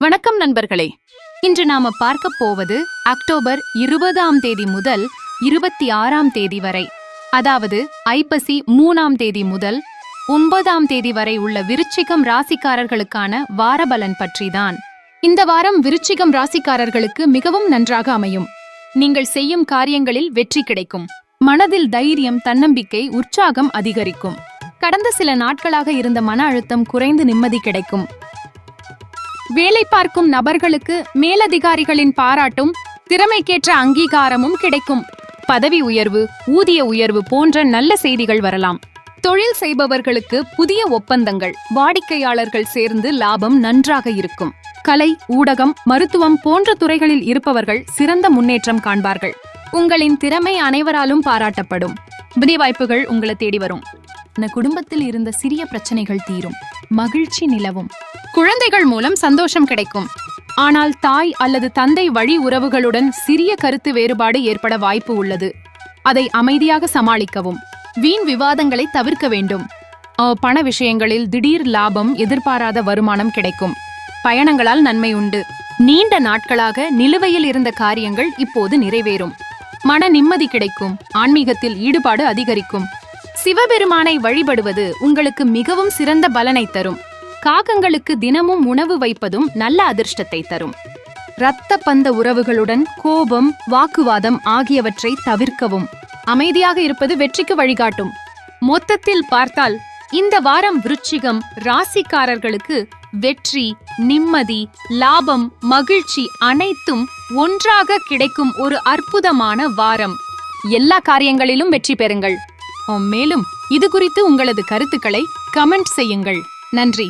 வணக்கம் நண்பர்களே. இன்று நாம பார்க்க போவது அக்டோபர் இருபதாம் தேதி முதல் இருபத்தி ஆறாம் தேதி வரை. அதாவது ஐப்பசி மூணாம் தேதி முதல் ஒன்பதாம் தேதி வரை உள்ள விருச்சிகம் ராசிக்காரர்களுக்கான வாரபலன் பற்றிதான். இந்த வாரம் விருச்சிகம் ராசிக்காரர்களுக்கு மிகவும் நன்றாக அமையும். நீங்கள் செய்யும் காரியங்களில் வெற்றி கிடைக்கும். மனதில் தைரியம் தன்னம்பிக்கை உற்சாகம் அதிகரிக்கும். கடந்த சில நாட்களாக இருந்த மன அழுத்தம் குறைந்து நிம்மதி கிடைக்கும். வேலை பார்க்கும் நபர்களுக்கு மேலதிகாரிகளின் பாராட்டும் திறமைக்கேற்ற அங்கீகாரமும் கிடைக்கும். பதவி உயர்வு ஊதிய உயர்வு போன்ற நல்ல செய்திகள் வரலாம். தொழில் செய்பவர்களுக்கு புதிய ஒப்பந்தங்கள் வாடிக்கையாளர்கள் சேர்ந்து லாபம் நன்றாக இருக்கும். கலை ஊடகம் மருத்துவம் போன்ற துறைகளில் இருப்பவர்கள் சிறந்த முன்னேற்றம் காண்பார்கள். உங்களின் திறமை அனைவராலும் பாராட்டப்படும். புதிய வாய்ப்புகள் உங்களை தேடி வரும். இந்த குடும்பத்தில் இருந்த சிறிய பிரச்சனைகள் தீரும். மகிழ்ச்சி நிலவும். குழந்தைகள் மூலம் சந்தோஷம் கிடைக்கும். ஆனால் தாய் அல்லது தந்தை வழி உறவுகளுடன் சிறிய கருத்து வேறுபாடு ஏற்பட வாய்ப்பு உள்ளது. அதை அமைதியாக சமாளிக்கவும். வீண் விவாதங்களை தவிர்க்க வேண்டும். பண விஷயங்களில் திடீர் லாபம் எதிர்பாராத வருமானம் கிடைக்கும். பயணங்களால் நன்மை உண்டு. நீண்ட நாட்களாக நிலுவையில் இருந்த காரியங்கள் இப்போது நிறைவேறும். மன நிம்மதி கிடைக்கும். ஆன்மீகத்தில் ஈடுபாடு அதிகரிக்கும். சிவபெருமானை வழிபடுவது உங்களுக்கு மிகவும் சிறந்த பலனை தரும். காகங்களுக்கு தினமும் உணவு வைப்பதும் நல்ல அதிர்ஷ்டத்தை தரும். இரத்த பந்த உறவுகளுடன் கோபம் வாக்குவாதம் ஆகியவற்றை தவிர்க்கவும். அமைதியாக இருப்பது வெற்றிக்கு வழிகாட்டும். மொத்தத்தில் பார்த்தால் இந்த வாரம் விருச்சிகம் ராசிக்காரர்களுக்கு வெற்றி நிம்மதி லாபம் மகிழ்ச்சி அனைத்தும் ஒன்றாக கிடைக்கும் ஒரு அற்புதமான வாரம். எல்லா காரியங்களிலும் வெற்றி பெறுங்கள். மேலும் இது குறித்து உங்களது கருத்துக்களை கமெண்ட் செய்யுங்கள். நன்றி.